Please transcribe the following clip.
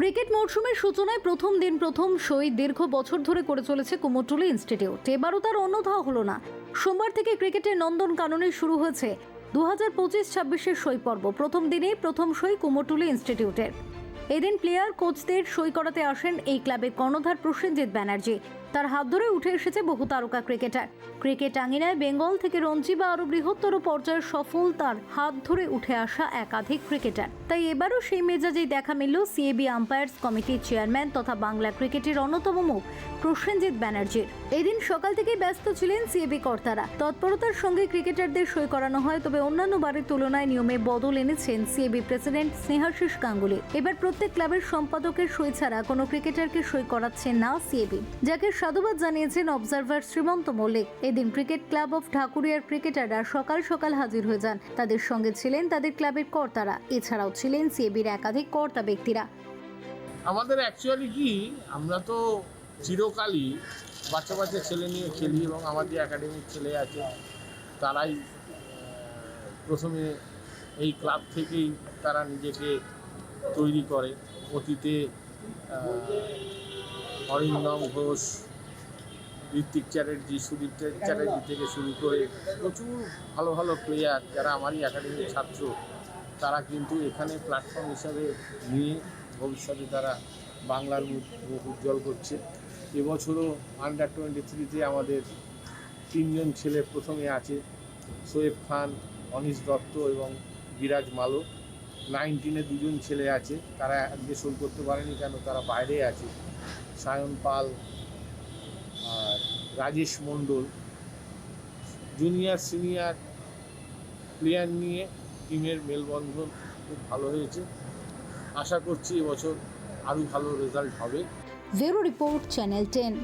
Cricket মৌসুমের সূচনায় প্রথম দিন প্রথম সই দীর্ঘ বছর ধরে করে চলেছে কুমোরটুলি ইনস্টিটিউট। এবারও তার অন্যথা হলো না। সোমবার থেকে ক্রিকেটের নন্দন কাননে শুরু হয়েছে দু হাজার পঁচিশ ছাব্বিশের সই পর্ব। প্রথম দিনেই প্রথম সই কুমোরটুলি ইনস্টিটিউটের। এদিন প্লেয়ার কোচদের সই করাতে আসেন এই ক্লাবের কর্ণধার প্রসেনজিৎ ব্যানার্জি। তার হাত ধরে উঠে এসেছে বহু তারকা ক্রিকেটার। ক্রিকেট আঙিনায় বেঙ্গল থেকে রঞ্জি বা আরও বৃহত্তর পর্যায়ের সফল তার হাত ধরে উঠে আসা একাধিক ক্রিকেটার। তাই এবারও সেই মেজাজেই দেখা মিলল সিএবি আম্পায়ার্স কমিটির চেয়ারম্যান তথা বাংলা ক্রিকেটের অন্যতম মুখ প্রসেনজিৎ ব্যানার্জির। এদিন সকাল থেকেই ব্যস্ত ছিলেন সিএবি কর্তারা। তৎপরতার সঙ্গে ক্রিকেটারদের সই করানো হয়, তবে অন্যান্য বারের তুলনায় নিয়মে বদল এনেছেন সিএবি প্রেসিডেন্ট স্নেহাশিস গাঙ্গুলি। এবার প্রত্যেক ক্লাবের সম্পাদকের সই ছাড়া কোনো ক্রিকেটারকে সই করাচ্ছে না সিএবি, যাকে সাধুবাদ জানিয়েছেন অবজারভার শ্রীমন্ত মল্লিক। এদিন ক্রিকেট ক্লাব অফ ঠাকুরিয়ার ক্রিকেটাররা সকাল সকাল হাজির হয়ে যান। তাদের সঙ্গে ছিলেন তাদের ক্লাবের কর্তারা। এছাড়াও ছিলেন সিএবির একাধিক কর্তা ব্যক্তিরা। আমাদের অ্যাকচুয়ালি কি, আমরা তো চিরকালই বাচ্চা বাচ্চা ছেলে নিয়ে খেলি এবং আমার যে একাডেমিক ছেলে আছে, তারাই প্রথমে এই ক্লাব থেকেই তারা নিজেকে তৈরি করে। অতীতে অরিন্দম ঘোষ, ঋত্বিক চ্যাটার্জি, সুদীপ চ্যাটার্জি থেকে শুরু করে প্রচুর ভালো ভালো প্লেয়ার যারা আমারই একাডেমির ছাত্র, তারা কিন্তু এখানে প্ল্যাটফর্ম হিসাবে নিয়ে ভবিষ্যতে তারা বাংলার মুখ উজ্জ্বল করছে। এবছরও আন্ডার টোয়েন্টি থ্রিতে আমাদের তিনজন ছেলে প্রথমে আছে, সোয়েব খান, অনিশ দত্ত এবং বিরাজ মালো নাইনটিনে দুজন ছেলে আছে, তারা আজকে শোল করতে পারেনি কেন? তারা বাইরে আছে। সায়ন পাল আর Rajesh Mondal junior senior player নিয়ে টিমের মেলবন্ধন খুব ভালো হয়েছে। আশা করছি এবছর আরও ভালো রেজাল্ট হবে। Bureau report channel ten.